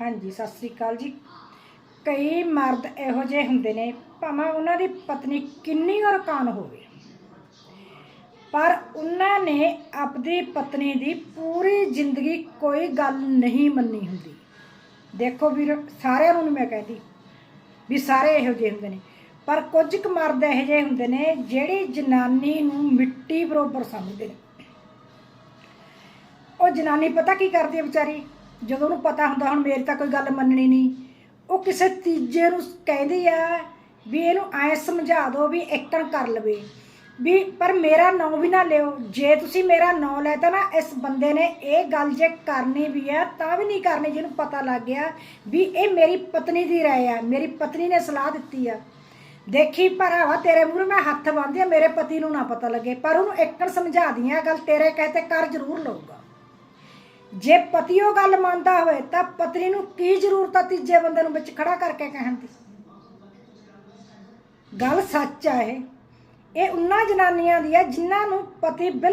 ਹਾਂਜੀ, ਸਤਿ ਸ੍ਰੀ ਅਕਾਲ ਜੀ। ਕਈ ਮਰਦ ਇਹੋ ਜਿਹੇ ਹੁੰਦੇ ਨੇ, ਭਾਵੇਂ ਉਹਨਾਂ ਦੀ ਪਤਨੀ ਕਿੰਨੀ ਰਕਾਨ ਹੋਵੇ, ਪਰ ਉਹਨਾਂ ਨੇ ਆਪਣੀ ਪਤਨੀ ਦੀ ਪੂਰੀ ਜ਼ਿੰਦਗੀ ਕੋਈ ਗੱਲ ਨਹੀਂ ਮੰਨੀ ਹੁੰਦੀ। ਦੇਖੋ ਵੀਰ, ਸਾਰਿਆਂ ਨੂੰ ਨੀ ਮੈਂ ਕਹਿੰਦੀ ਵੀ ਸਾਰੇ ਇਹੋ ਜਿਹੇ ਹੁੰਦੇ ਨੇ, ਪਰ ਕੁਝ ਕੁ ਮਰਦ ਇਹੋ ਜਿਹੇ ਹੁੰਦੇ ਨੇ ਜਿਹੜੀ ਜਨਾਨੀ ਨੂੰ ਮਿੱਟੀ ਬਰੋਬਰ ਸਮਝਦੇ ਨੇ। ਉਹ ਜਨਾਨੀ ਪਤਾ ਕੀ ਕਰਦੀ ਹੈ ਵਿਚਾਰੀ? ਜਦੋਂ ਉਹਨੂੰ ਪਤਾ ਹੁੰਦਾ ਹੁਣ ਮੇਰੀ ਤਾਂ ਕੋਈ ਗੱਲ ਮੰਨਣੀ ਨਹੀਂ, ਉਹ ਕਿਸੇ ਤੀਜੇ ਨੂੰ ਕਹਿੰਦੀ ਆ ਵੀ ਇਹਨੂੰ ਐ ਸਮਝਾ ਦਿਓ ਵੀ ਇੱਕਣ ਕਰ ਲਵੇ। ਵੀ ਪਰ ਮੇਰਾ ਨਾਂ ਵੀ ਨਾ ਲਿਓ। ਜੇ ਤੁਸੀਂ ਮੇਰਾ ਨਾਂ ਲੈਤਾ ਨਾ, ਇਸ ਬੰਦੇ ਨੇ ਇਹ ਗੱਲ ਜੇ ਕਰਨੀ ਵੀ ਆ, ਤਾਂ ਵੀ ਨਹੀਂ ਕਰਨੀ ਜਿਹਨੂੰ ਪਤਾ ਲੱਗ ਗਿਆ ਵੀ ਇਹ ਮੇਰੀ ਪਤਨੀ ਦੀ ਰਾਏ ਆ, ਮੇਰੀ ਪਤਨੀ ਨੇ ਸਲਾਹ ਦਿੱਤੀ ਆ। ਦੇਖੀ ਭਰਾਵਾ, ਤੇਰੇ ਮੂਹਰੇ ਮੈਂ ਹੱਥ ਬੰਨ੍ਹਦੀ ਆ, ਮੇਰੇ ਪਤੀ ਨੂੰ ਨਾ ਪਤਾ ਲੱਗੇ, ਪਰ ਉਹਨੂੰ ਇੱਕਣ ਸਮਝਾ ਦੀਆਂ ਗੱਲ, ਤੇਰੇ ਕਹਤੇ ਕਰ ਜ਼ਰੂਰ ਲਊਗਾ। ਜੇ ਪਤੀ ਉਹ ਗੱਲ ਮੰਨਦਾ ਹੋਵੇ ਤਾਂ ਪਤਨੀ ਨੂੰ ਕੀ ਜ਼ਰੂਰਤ ਆ ਤੀਜੇ ਬੰਦੇ ਨੂੰ ਵਿੱਚ ਖੜਾ ਕਰਕੇ ਕਹਿਣ ਦੀ? ਗੱਲ ਸੱਚ ਆ ਇਹ। ਇਹ ਉਹਨਾਂ ਜਨਾਨੀਆਂ ਦੀ ਆ ਜਿਨ੍ਹਾਂ ਨੂੰ ਪਤੀ ਬਿਲ